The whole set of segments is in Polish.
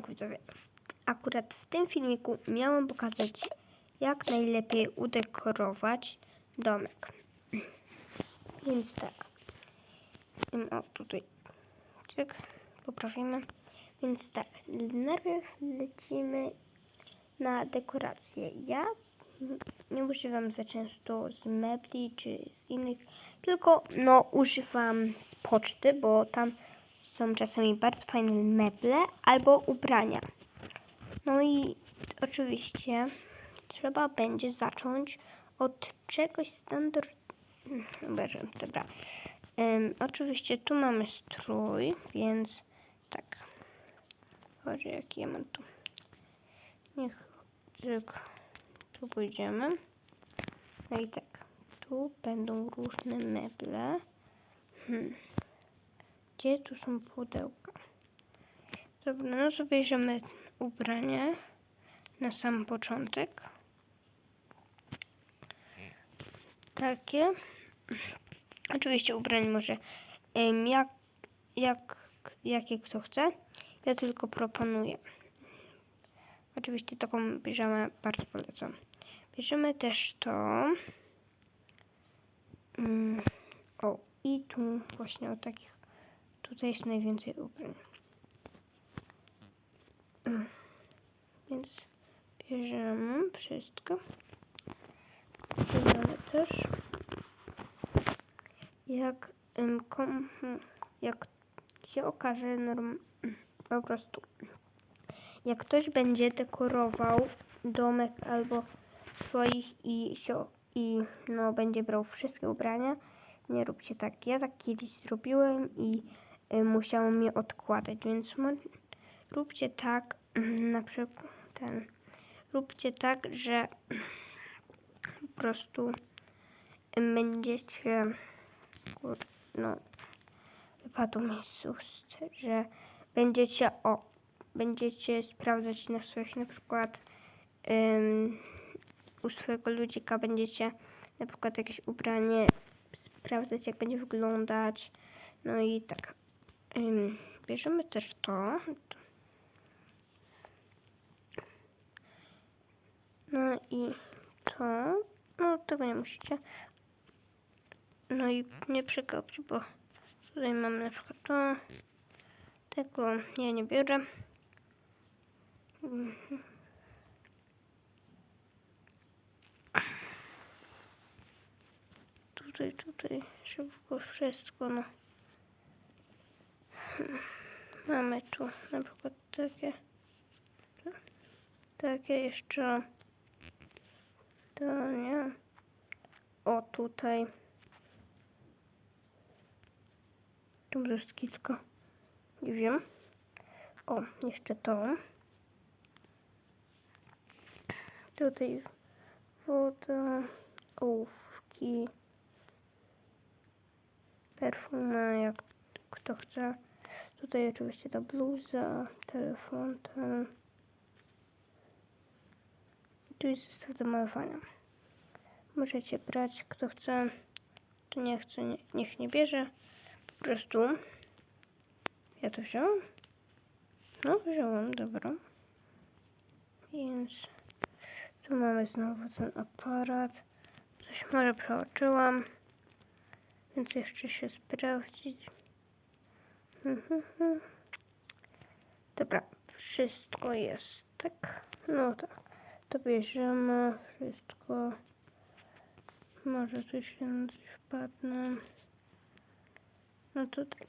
Widzowie. Akurat w tym filmiku miałam pokazać, jak najlepiej udekorować domek. Więc tak. O, tutaj. Cyk, poprawimy. Więc tak, najpierw lecimy na dekorację. Ja nie używam za często z mebli czy z innych, tylko no używam z poczty, bo tam są czasami bardzo fajne meble albo ubrania. No i oczywiście trzeba będzie zacząć od czegoś standard... Dobra, dobra. Em, oczywiście tu mamy strój, więc tak. Chodź, jaki ja mam tu. Niech cyk, tu pójdziemy. No i tak. Tu będą różne meble. Hmm. Gdzie tu są pudełka? Dobra, no to bierzemy ubranie na sam początek. Takie. Oczywiście ubranie może jak, jak, jakie kto chce. Ja tylko proponuję. Oczywiście taką piżamę bardzo polecam. Bierzemy też to. Mm, o, i tu właśnie o takich. Tutaj jest najwięcej ubrań. Mm, Więc bierzemy wszystko. Bierzemy też. Jak, em, kom, jak się okaże, norm, po prostu jak ktoś będzie dekorował domek albo swoich i, sio- i no, będzie brał wszystkie ubrania, nie róbcie tak. Ja tak kiedyś zrobiłem i y, musiałem je odkładać, więc róbcie tak, na przykład ten, róbcie tak, że po prostu będziecie, no, wypadło mi z ust, że będziecie, o, będziecie sprawdzać na swoich na przykład u swojego ludzika będziecie na przykład jakieś ubranie sprawdzać jak będzie wyglądać. No i tak. Bierzemy też to. No i to. No tego nie musicie. No i nie przegapić, bo tutaj mam na przykład to. Tego ja nie biorę. Mhm. Tutaj, tutaj szybko wszystko, no. Mamy tu na przykład takie, takie jeszcze, to nie, o tutaj, tu jest kilka, nie wiem, o, jeszcze to. Tutaj woda, ołówki, perfuma, jak kto chce. Tutaj oczywiście ta bluza, telefon, ten. Tu jest zestaw do malowania. Możecie brać, kto chce. Kto nie chce, nie, niech nie bierze. Po prostu. Ja to wziąłem? No, wziąłem, dobra. Więc tu mamy znowu ten aparat. Coś może przeoczyłam. Więc jeszcze się sprawdzić. Dobra, wszystko jest, tak? No tak. To bierzemy wszystko. Może tu się na coś wpadnę. No to tak.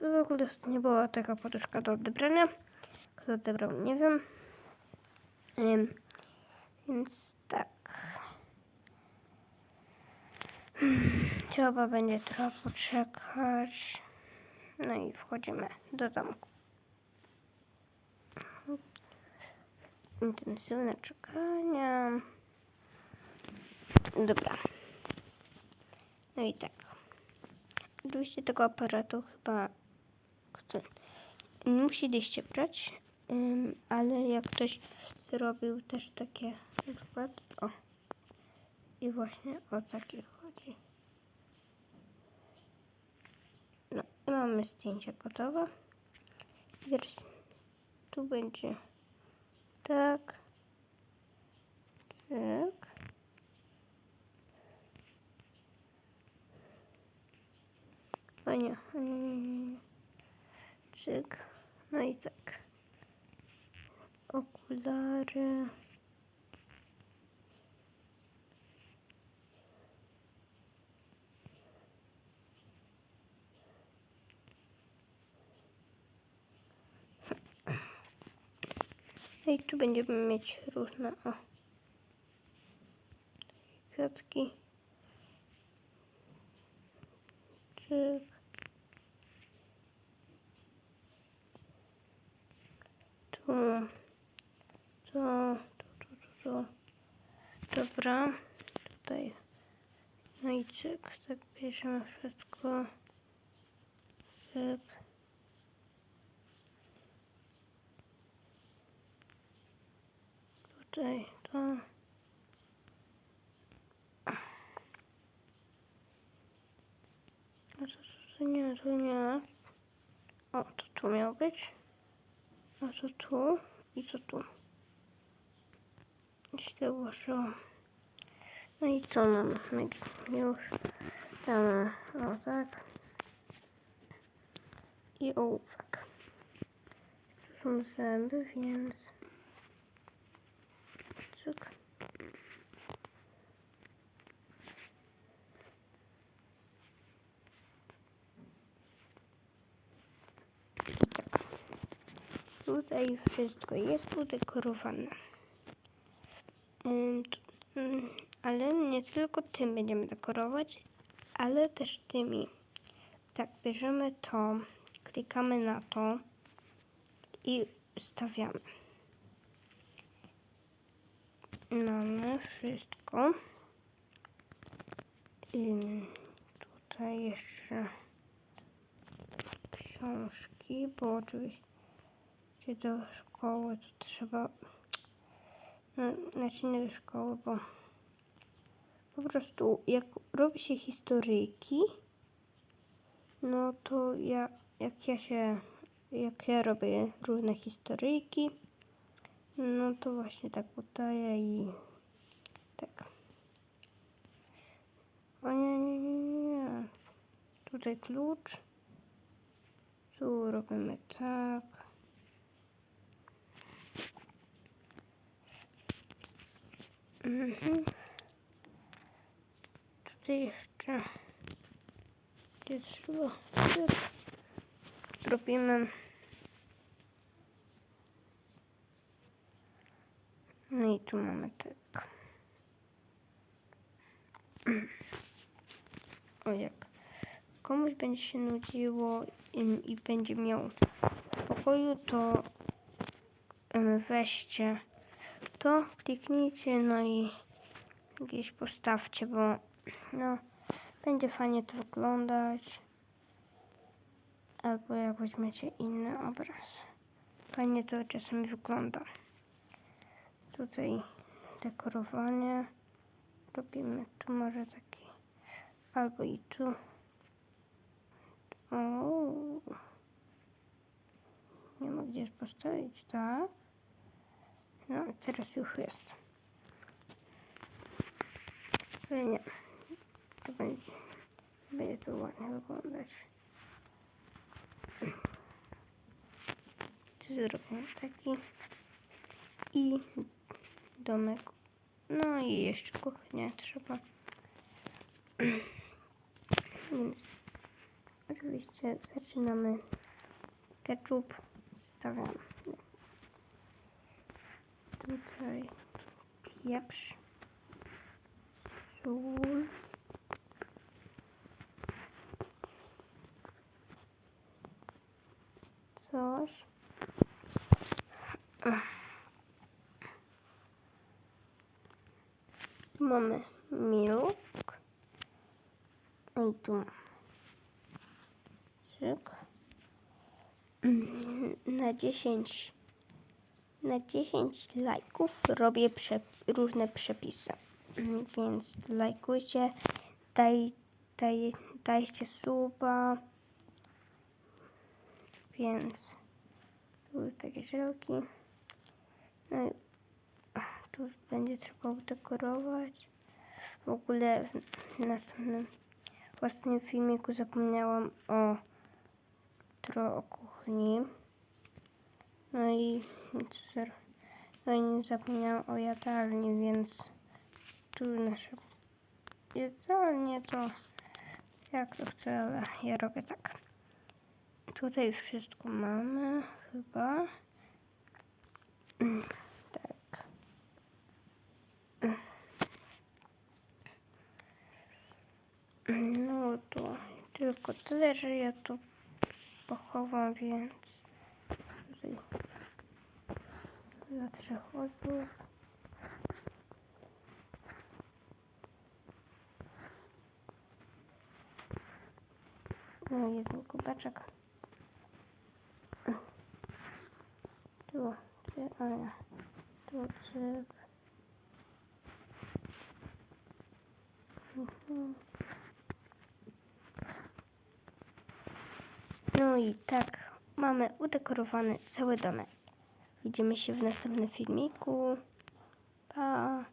W ogóle nie była taka poduszka do odebrania. Kto odebrał, nie wiem. Ym, więc tak. Trzeba będzie trochę poczekać. No i wchodzimy do domku. Intensywne czekania. Dobra. No i tak. Oczywiście tego aparatu chyba nie musieliście brać, ale jak ktoś zrobił też takie na przykład o i właśnie o takie chodzi. No i mamy zdjęcie gotowe. Wers- tu będzie tak. Tak. O nie. Cyk. No i tak. Okulary. I tu będziemy mieć różne o, kwiatki. Cyk. Tu, to, tu, tu, tu, tu. Dobra, tutaj. No i cyk, tak bierzemy wszystko. Cyk. Tutaj to. A to, nie, to nie. O, to tu miał być. A to tu i to tu. I się ułożyło. No i co mamy? My Już tam, o tak. I ołówek. Tu są zęby, więc... Tutaj wszystko jest udekorowane. Ym, Ale nie tylko tym będziemy dekorować, ale też tymi. Tak, bierzemy to, klikamy na to i stawiamy. Mamy wszystko. Ym, Tutaj jeszcze książki, bo oczywiście do szkoły to trzeba. No, znaczy nie do szkoły, bo po prostu jak robi się historyjki, no to ja, jak ja się, jak ja robię różne historyjki, no to właśnie tak udaję i tak. O nie, nie, nie. Tutaj klucz. Tu robimy tak. Mhm. Tutaj jeszcze. Gdzie trzeba? Robimy. No i tu mamy tak. O jak komuś będzie się nudziło i, i będzie miał w pokoju, to em, weźcie to, kliknijcie, no i gdzieś postawcie, bo no będzie fajnie to wyglądać. Albo jak weźmiecie inny obraz. Fajnie to czasami wygląda. Tutaj dekorowanie. Robimy tu może taki. Albo i tu. O, nie ma gdzie postawić, tak? No, teraz już jest. Ale nie. To będzie, będzie to ładnie wyglądać. Zrobimy taki. I domek. No i jeszcze kuchnię trzeba. Więc oczywiście zaczynamy ketchup. Stawiamy. Tutaj pieprz. Sól. Coś. Mamy milk. I tu. Mm, Na 10 na 10 lajków robię prze, różne przepisy. Więc lajkujcie, daj, daj, dajcie suba. Więc były takie żelki. No i tu będzie trzeba udekorować. W ogóle w następnym, ostatnim filmiku zapomniałam o tro o kuchni. No i no nie zapomniałam o jadalni, więc tu nasze jedzalnie to jak to chcę, ale ja robię tak. Tutaj wszystko mamy chyba. Tak. No to tylko tyle, że ja to pochowam, więc dla trzech osób. No jeden kubeczek. Tu, tu, a nie. Tu cyk. Mhm. No i tak, mamy udekorowany cały domek. Widzimy się w następnym filmiku. Pa!